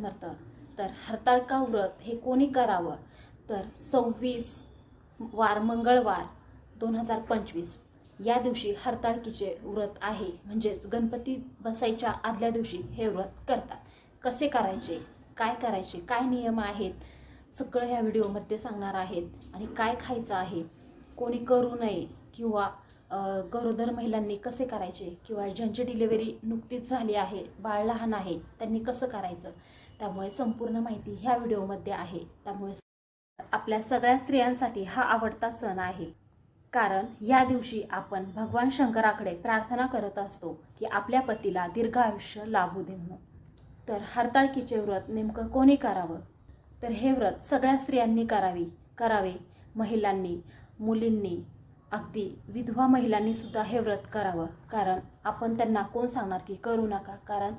समर्थ तर हरताळका व्रत हे कोणी करावं? तर सव्वीस वार मंगळवार दोन हजार पंचवीस. या दिवशी हरताळकीचे व्रत आहे. म्हणजेच गणपती बसायच्या आदल्या दिवशी हे व्रत करतात. कसे करायचे? काय करायचे? काय नियम आहेत? सगळं ह्या व्हिडिओमध्ये सांगणार आहेत. आणि काय खायचं आहे? कोणी करू नये किंवा गरोदर महिलांनी कसे करायचे? किंवा ज्यांची डिलिव्हरी नुकतीच झाली आहे बाळ लहान आहे त्यांनी कसं करायचं? त्यामुळे संपूर्ण माहिती ह्या व्हिडिओमध्ये आहे. त्यामुळे आपल्या सगळ्या स्त्रियांसाठी हा आवडता सण आहे. कारण या दिवशी आपण भगवान शंकराकडे प्रार्थना करत असतो की आपल्या पतीला दीर्घ आयुष्य लाभू दे म्हणून तर हरताळकीचे व्रत नेमकं कोणी करावं? तर हे व्रत सगळ्या स्त्रियांनी करावी. करावे. महिलांनी मुलींनी अगदी विधवा महिलांनी सुद्धा हे व्रत करावं. कारण आपण त्यांना कोण सांगणार की करू नका? कारण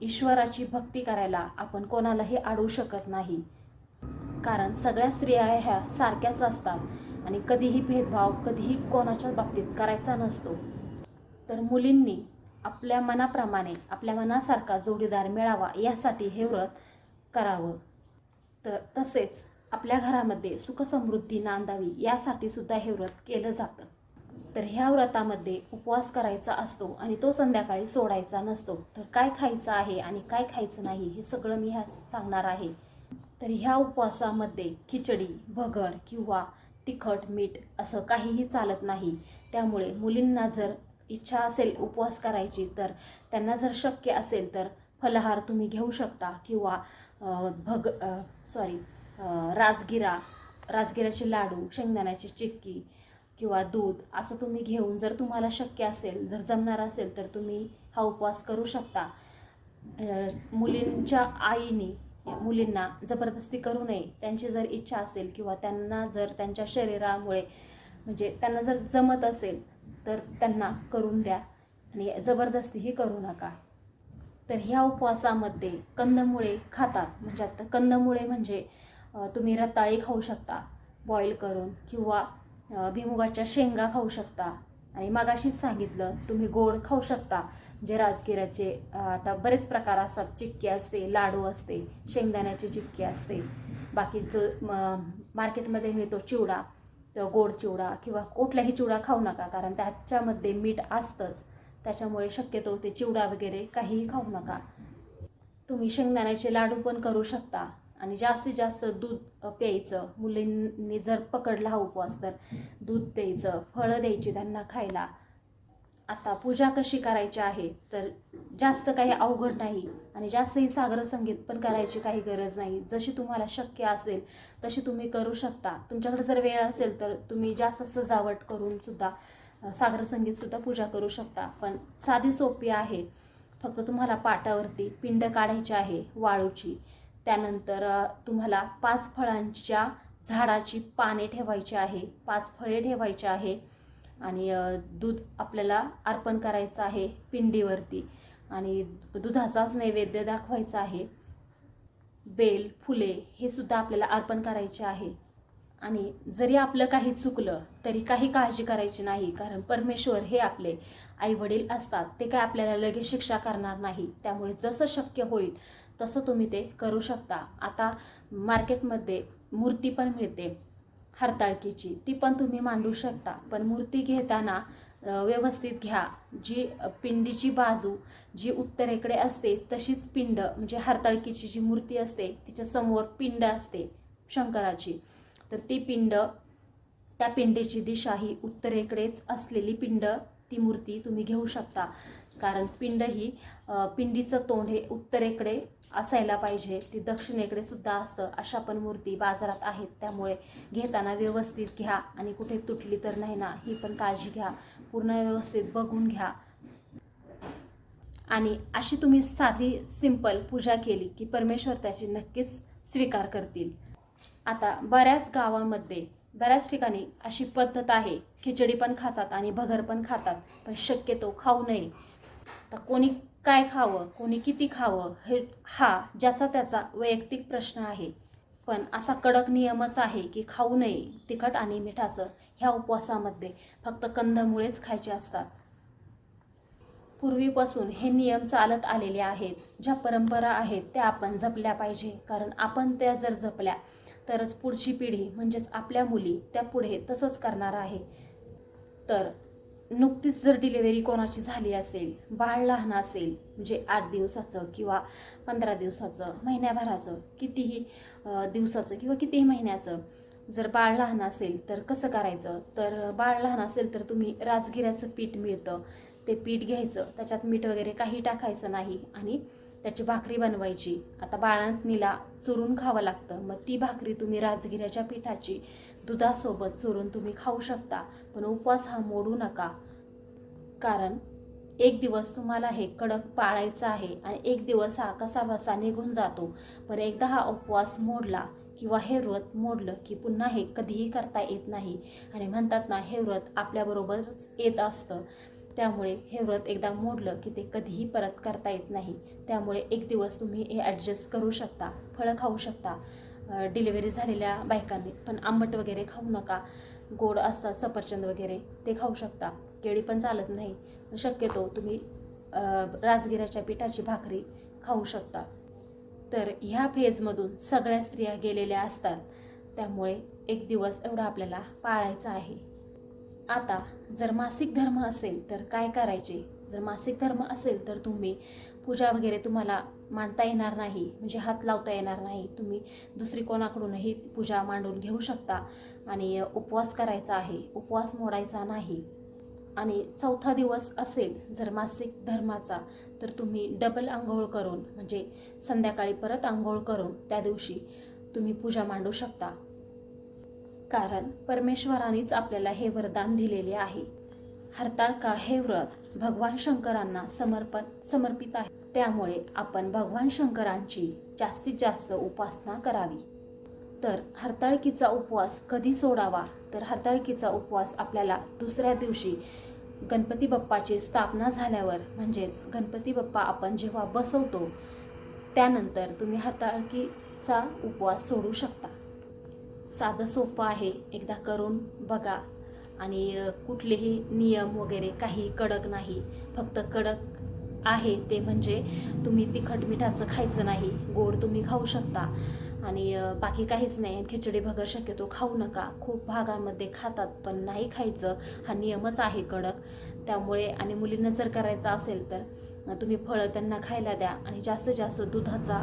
ईश्वराची भक्ती करायला आपण कोणालाही अडवू शकत नाही. कारण सगळ्या स्त्रिया ह्या सारख्याच असतात आणि कधीही भेदभाव कधीही कोणाच्या बाबतीत करायचा नसतो. तर मुलींनी आपल्या मनाप्रमाणे आपल्या मनासारखा जोडीदार मिळावा यासाठी हे व्रत करावं. तर तसेच आपल्या घरामध्ये सुखसमृद्धी नांदावी यासाठी सुद्धा हे व्रत केलं जातं. तर ह्या व्रतामध्ये उपवास करायचा असतो आणि तो संध्याकाळी सोडायचा नसतो. तर काय खायचं आहे आणि काय खायचं नाही हे सगळं मी ह्या सांगणार आहे. तर ह्या उपवासामध्ये खिचडी भगर किंवा तिखट मीठ असं काहीही चालत नाही. त्यामुळे मुलींना जर इच्छा असेल उपवास करायची तर त्यांना जर शक्य असेल तर फलहार तुम्ही घेऊ शकता किंवा भग सॉरी राजगिरा राजगिराचे लाडू शेंगदाण्याची चिक्की किंवा दूध असं तुम्ही घेऊन जर तुम्हाला शक्य असेल जर जमणार असेल तर तुम्ही हा उपवास करू शकता. मुलींच्या आईने मुलींना जबरदस्ती करू नये. त्यांची जर इच्छा असेल किंवा त्यांना जर त्यांच्या शरीरामुळे म्हणजे त्यांना जर जमत असेल तर त्यांना करून द्या. आणि जबरदस्तीही करू नका. तर ह्या उपवासामध्ये कंदमुळे खातात. म्हणजे आता कंदमुळे म्हणजे तुम्ही रताळी खाऊ शकता. बॉईल करून किंवा भिमुगाच्या शेंगा खाऊ शकता. आणि मगाशीच सांगितलं तुम्ही गोड खाऊ शकता. जे राजगिराचे आता बरेच प्रकार असतात. चिक्की असते लाडू असते शेंगदाण्याची चिक्की असते. बाकी जो मार्केटमध्ये मिळतो चिवडा तर गोड चिवडा किंवा कुठलाही चिवडा खाऊ नका कारण त्याच्यामध्ये मीठ असतंच. त्याच्यामुळे शक्यतो ते चिवडा वगैरे काहीही खाऊ नका. तुम्ही शेंगदाण्याचे लाडू पण करू शकता. आणि जास्तीत जास्त दूध प्यायचं. मुलींनी जर पकडला हा उपवास तर दूध द्यायचं फळं द्यायची त्यांना खायला. आता पूजा कशी करायची आहे तर जास्त काही अवघड नाही आणि जास्तही सागर संगीत पण करायची काही गरज नाही. जशी तुम्हाला शक्य असेल तशी तुम्ही करू शकता. तुमच्याकडे जर वेळ असेल तर तुम्ही जास्त सजावट करून सुद्धा सागर संगीत सुद्धा पूजा करू शकता. पण साधी सोपी आहे. फक्त तुम्हाला पाटावरती पिंड काढायची आहे वाळूची. त्यानंतर तुम्हाला पाच फळांच्या झाडाची पाने ठेवायची आहे. पाच फळे ठेवायची आहे. आणि दूध आपल्याला अर्पण करायचं आहे पिंडीवरती. आणि दुधाचाच नैवेद्य दाखवायचा आहे. बेल फुले हे सुद्धा आपल्याला अर्पण करायचे आहे. आणि जरी आपलं काही चुकलं तरी काही काळजी करायची नाही. कारण परमेश्वर हे आपले आई वडील असतात. ते काय आपल्याला लगेच शिक्षा करणार नाही. त्यामुळे जसं शक्य होईल तसं तुम्ही ते करू शकता. आता मार्केटमध्ये मूर्ती पण मिळते हरताळकीची. ती पण तुम्ही मांडू शकता. पण मूर्ती घेताना व्यवस्थित घ्या. जी पिंडीची बाजू जी उत्तरेकडे असते तशीच पिंड म्हणजे हरताळकीची जी मूर्ती असते तिच्या समोर पिंड असते शंकराची. तर ती पिंड त्या पिंडीची दिशा ही उत्तरेकडेच असलेली पिंड ती मूर्ती तुम्ही घेऊ शकता. कारण पिंड ही पिंडीचं तोंड हे उत्तरेकडे असायला पाहिजे ती दक्षिणेकडे सुद्धा असतं अशा पण मूर्ती बाजारात आहेत. त्यामुळे घेताना व्यवस्थित घ्या आणि कुठे तुटली तर नाही ना ही पण काळजी घ्या. पूर्ण व्यवस्थित बघून घ्या. आणि अशी तुम्ही साधी सिंपल पूजा केली की परमेश्वर त्याची नक्कीच स्वीकार करतील. आता बऱ्याच गावामध्ये बऱ्याच ठिकाणी अशी पद्धत आहे खिचडी पण खातात आणि भगर पण खातात पण शक्यतो खाऊ नये. तर कोणी काय खावं कोणी किती खावं हे हा ज्याचा त्याचा वैयक्तिक प्रश्न आहे. पण असा कडक नियमच आहे की खाऊ नये तिखट आणि मिठाचं ह्या उपवासामध्ये फक्त कंदमुळेच खायचे असतात. पूर्वीपासून हे नियम चालत आलेले आहेत. ज्या परंपरा आहेत त्या आपण जपल्या पाहिजे. कारण आपण त्या जर जपल्या तरच पुढची पिढी म्हणजेच आपल्या मुली त्या पुढे तसंच करणार आहे. तर नुकतीच जर डिलिव्हरी कोणाची झाली असेल बाळ लहान असेल म्हणजे आठ दिवसाचं किंवा पंधरा दिवसाचं महिन्याभराचं कितीही दिवसाचं किंवा कितीही महिन्याचं जर बाळ लहान असेल तर कसं करायचं? तर बाळ लहान असेल तर तुम्ही राजगिऱ्याचं पीठ मिळतं. ते पीठ घ्यायचं त्याच्यात मीठ वगैरे काही टाकायचं नाही आणि त्याची भाकरी बनवायची. आता बाळांतनीला चुरून खावं लागतं. मग ती भाकरी तुम्ही राजगिऱ्याच्या पिठाची दुधासोबत चोरून तुम्ही खाऊ शकता पण उपवास हा मोडू नका. कारण एक दिवस तुम्हाला हे कडक पाळायचं आहे आणि एक दिवस हा कसा बसा निघून जातो. पण एकदा हा उपवास मोडला किंवा हे व्रत मोडलं की पुन्हा हे कधीही करता येत नाही. आणि म्हणतात ना हे व्रत आपल्याबरोबरच येत असतं. त्यामुळे हे व्रत एकदा मोडलं की ते कधीही परत करता येत नाही. त्यामुळे एक दिवस तुम्ही हे ॲडजस्ट करू शकता फळं खाऊ शकता. डिलिव्हरी झालेल्या बायकांनी. पण आंबट वगैरे खाऊ नका. गोड असतात सफरचंद वगैरे ते खाऊ शकता. केळी पण चालत नाही. शक्यतो तुम्ही राजगिराच्या पिठाची भाकरी खाऊ शकता. तर ह्या फेजमधून सगळ्या स्त्रिया गेलेल्या असतात. त्यामुळे एक दिवस एवढा आपल्याला पाळायचा आहे. आता जर मासिक धर्म असेल तर काय करायचे? जर मासिक धर्म असेल तर तुम्ही पूजा वगैरे तुम्हाला मांडता येणार नाही म्हणजे हात लावता येणार नाही तुम्ही दुसरी कोणाकडूनही पूजा मांडून घेऊ शकता. आणि उपवास करायचा आहे उपवास मोडायचा नाही. आणि चौथा दिवस असेल जर मासिक धर्माचा तर तुम्ही डबल आंघोळ करून म्हणजे संध्याकाळी परत आंघोळ करून त्या दिवशी तुम्ही पूजा मांडू शकता. कारण परमेश्वरानेच आपल्याला हे वरदान दिलेले आहे. हरताळका हे व्रत? भगवान शंकरांना समर्पत समर्पित आहे. त्यामुळे आपण भगवान शंकरांची जास्तीत जास्त उपासना करावी. तर हरताळकीचा उपवास कधी सोडावा? तर हरताळकीचा उपवास आपल्याला दुसऱ्या दिवशी गणपती बाप्पाची स्थापना झाल्यावर म्हणजेच गणपती बाप्पा आपण जेव्हा बसवतो त्यानंतर तुम्ही हरताळकीचा उपवास सोडू शकता. साधं सोपं आहे. एकदा करून बघा. आणि कुठलेही नियम वगैरे काही कडक नाही. फक्त कडक आहे ते म्हणजे तुम्ही तिखट मिठाचं खायचं नाही. गोड तुम्ही खाऊ शकता. आणि बाकी काहीच नाही. खिचडी भगर शक्यतो खाऊ नका. खूप भागांमध्ये खातात पण नाही खायचं. हा नियमच आहे कडक. त्यामुळे आणि मुलींना जर करायचं असेल तर तुम्ही फळं त्यांना खायला द्या आणि जास्तीत जास्त दुधाचा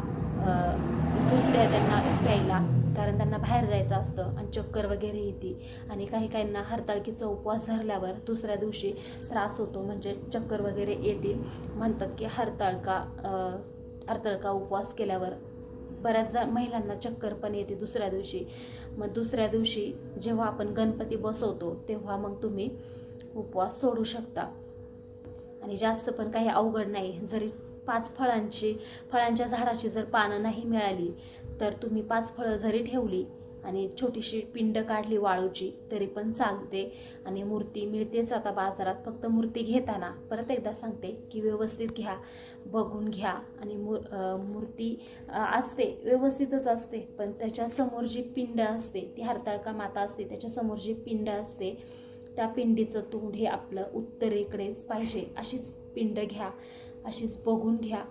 दूध द्या त्यांना प्यायला. कारण त्यांना बाहेर जायचं असतं आणि चक्कर वगैरे येते. आणि काही काहींना हरताळकीचा उपवास धरल्यावर दुसऱ्या दिवशी त्रास होतो म्हणजे चक्कर वगैरे येते. म्हणतात की हरताळका हरताळका उपवास केल्यावर बऱ्याचदा महिलांना चक्कर पण येते दुसऱ्या दिवशी. मग दुसऱ्या दिवशी जेव्हा आपण गणपती बसवतो तेव्हा मग तुम्ही उपवास सोडू शकता. आणि जास्त पण काही अवघड नाही. जरी पाच फळांची फळांच्या झाडाची जर पानं नाही मिळाली तर तुम्ही पाच फळं जरी ठेवली आणि छोटीशी पिंड काढली वाळूची तरी पण चालते आणि मूर्ती मिळतेच आता बाजारात. फक्त मूर्ती घेताना परत एकदा सांगते की व्यवस्थित घ्या बघून घ्या आणि मूर मूर्ती असते व्यवस्थितच असते. पण त्याच्यासमोर जी पिंड असते ती हरताळका माता असते त्याच्यासमोर जी पिंड असते त्या पिंडीचं तोंड हे आपलं उत्तरेकडेच पाहिजे. अशीच पिंड घ्या अशीच बघून घ्या.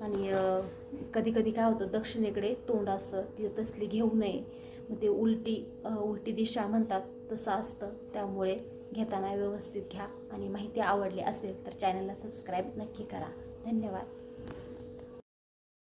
आणि कधी कधी काय होतं दक्षिणेकडे तोंड असतं ती तसली घेऊ नये. मग ते उलटी उलटी दिशा म्हणतात तसं असतं. त्यामुळे घेताना व्यवस्थित घ्या आणि माहिती आवडली असेल तर चॅनलला सबस्क्राईब नक्की करा. धन्यवाद.